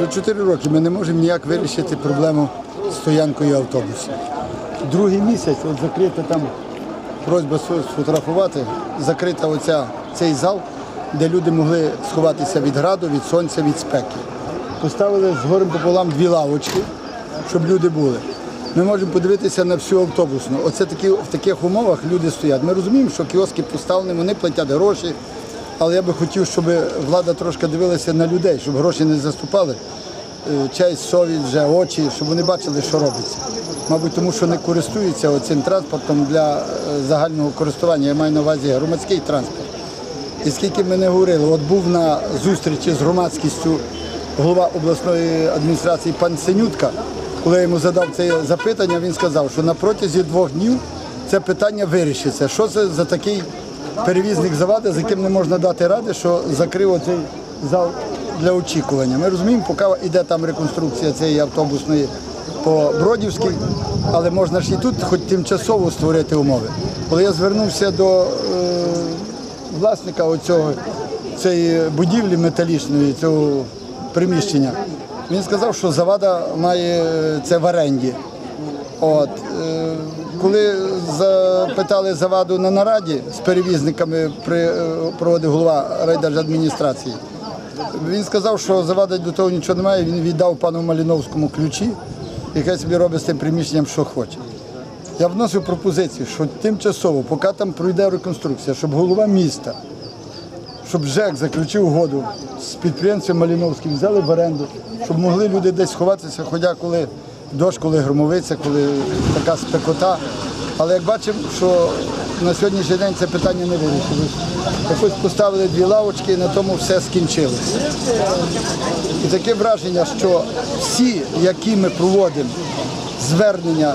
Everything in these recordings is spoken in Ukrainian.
Вже 4 роки ми не можемо ніяк вирішити проблему з стоянкою автобусів. Другий місяць, от закрита там просьба сфотографувати, закрита оця, цей зал, де люди могли сховатися від граду, від сонця, від спеки. Поставили з горем пополам дві лавочки, щоб люди були. Ми можемо подивитися на всю автобусну. Оце такі, в таких умовах люди стоять. Ми розуміємо, що кіоски поставлені, вони платять гроші. Але я би хотів, щоб влада трошки дивилася на людей, щоб гроші не заступали. Е, Честь, совість, вже очі, щоб вони бачили, що робиться. Мабуть, тому що не користуються цим транспортом для е, загального користування. Я маю на увазі громадський транспорт. І скільки ми не говорили, от був на зустрічі з громадськістю голова обласної адміністрації пан Синютка, коли я йому задав це запитання, він сказав, що на протязі двох днів це питання вирішиться. Що це за такий перевізник завади, з яким не можна дати ради, що закрив оцей зал для очікування. Ми розуміємо, поки йде там реконструкція цієї автобусної по Бродівській, але можна ж і тут хоч тимчасово створити умови. Коли я звернувся до е, власника оцього, цієї будівлі металічної, цього приміщення. Він сказав, що завада має це в оренді. От, е, коли запитали заваду на нараді з перевізниками, при, е, проводив голова райдержадміністрації, він сказав, що завада до того нічого немає, він віддав пану Маліновському ключі, і хай собі робить з тим приміщенням, що хоче. Я вносив пропозицію, що тимчасово, поки там пройде реконструкція, щоб голова міста, щоб ЖЕК заключив угоду з підприємцем Маліновським, взяли в оренду, щоб могли люди десь сховатися, хоча коли дощ, коли громовиця, коли така спекота. Але як бачимо, що на сьогоднішній день це питання не вирішилось. Якось поставили дві лавочки і на тому все скінчилося. І таке враження, що всі, які ми проводимо звернення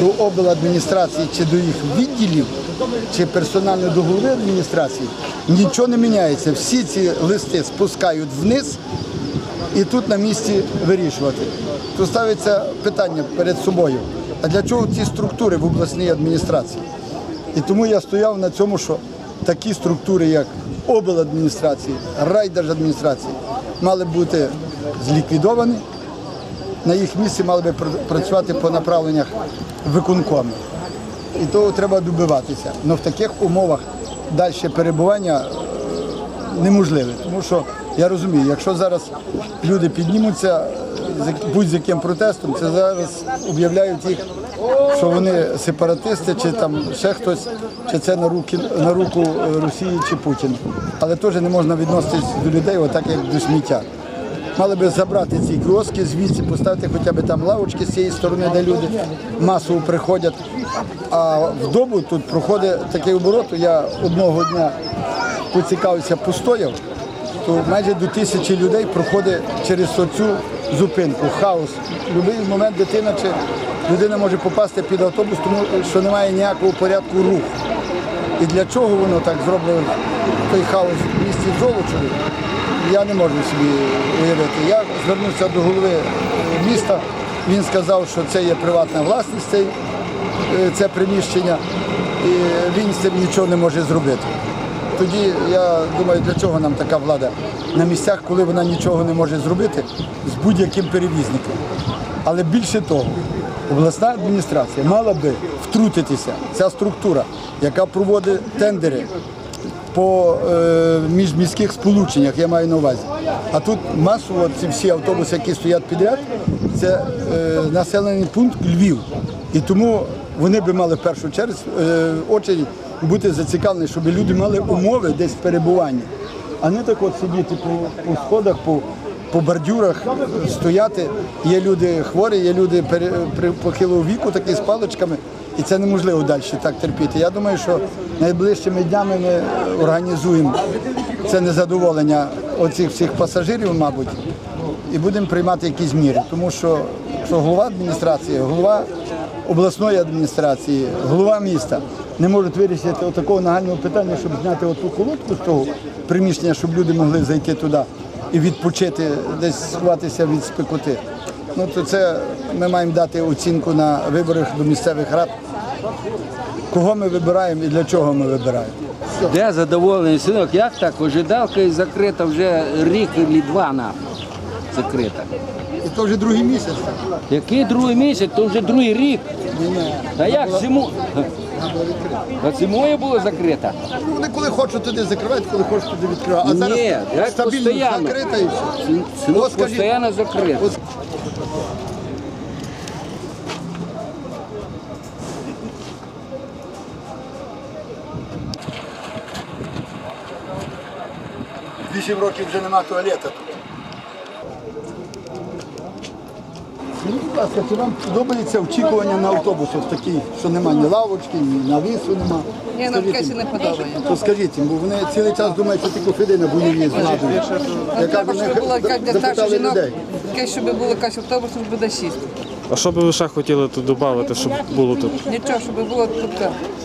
до обладміністрації чи до їх відділів, чи персонально до голови адміністрації, нічого не міняється. Всі ці листи спускають вниз і тут на місці вирішувати. То ставиться питання перед собою. А для чого ці структури в обласній адміністрації? І тому я стояв на цьому, що такі структури, як обладміністрації, райдержадміністрації, мали бути зліквідовані. На їх місці мали пр- працювати по направленнях виконкому. І того треба добиватися. Але в таких умовах далі перебування е, неможливе. Тому що я розумію, якщо зараз люди піднімуться е, будь-з яким протестом, це зараз об'являють їх, що вони сепаратисти, чи там ще хтось, чи це на руки на руку е, Росії чи Путіну. Але теж не можна відноситись до людей отак, як до сміття. Мали би забрати ці кіоски звідси, поставити хоча б там лавочки з цієї сторони, де люди масово приходять. А в добу тут проходить такий оборот. Я одного дня поцікавився, постояв, то майже до тисячі людей проходить через оцю зупинку. Хаос. В будь-який момент дитина чи людина може попасти під автобус, тому що немає ніякого порядку руху. І для чого воно так зроблено, той хаос в місті Золочеві, я не можу собі уявити. Я звернувся до голови міста, він сказав, що це є приватна власність, е, це приміщення, і він з цим нічого не може зробити. Тоді я думаю, для чого нам така влада на місцях, коли вона нічого не може зробити з будь-яким перевізником. Але більше того, обласна адміністрація мала би втрутитися, ця структура, яка проводить тендери по е, міжміських сполученнях, я маю на увазі. А тут масово ці всі автобуси, які стоять підряд, це е, населений пункт Львів. І тому вони би мали в першу чергу е, очередь бути зацікавлені, щоб люди мали умови десь перебування, а не так от сидіти по, по сходах, по, по бордюрах, стояти. Є люди хворі, є люди при- похилого віку, такі з паличками. І це неможливо далі так терпіти. Я думаю, що найближчими днями ми організуємо це незадоволення оцих всіх пасажирів, мабуть, і будемо приймати якісь міри. Тому що, що голова адміністрації, голова обласної адміністрації, голова міста не можуть вирішити такого нагального питання, щоб зняти оту колодку з того приміщення, щоб люди могли зайти туди і відпочити, десь сховатися від спекоти. Ну то це ми маємо дати оцінку на виборах до місцевих рад. Кого ми вибираємо і для чого ми вибираємо. Де задоволений синок? Як так? Ожидалка закрита вже рік і два на. Закрита. І то вже другий місяць. Який другий місяць, то вже другий рік. Ні, ні. Та як зиму? Треба відкрити. Та зимою було закрита. Ну, Вони коли хочуть туди закривають, коли хочуть туди відкривають. А Ні, зараз як стабільно постійно. закрита і все. Село От скажіть, постійно закрите. от Вісім років вже нема туалета Скажіть, будь ласка, чи вам подобається очікування на автобусах такі, що нема ні лавочки, ні навісу нема? Ні, нам Скажіть кесі не подобається. То скажіть їм, бо вони цілий час думають, що тільки Федина бойові згадують. А треба, щоб була якась для старших жінок, людей. щоб було якась автобус, щоб буде шість. А що би ви ще хотіли тут додати, щоб було тут? Нічого, щоб було тут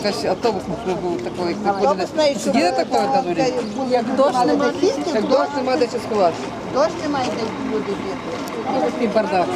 якась автобус, щоб було такого, як приходили. Сиділи такого на? Як дощ немає, Як дощ немає де сховатися. дощ немає де буде бігти. Ось такий бардак.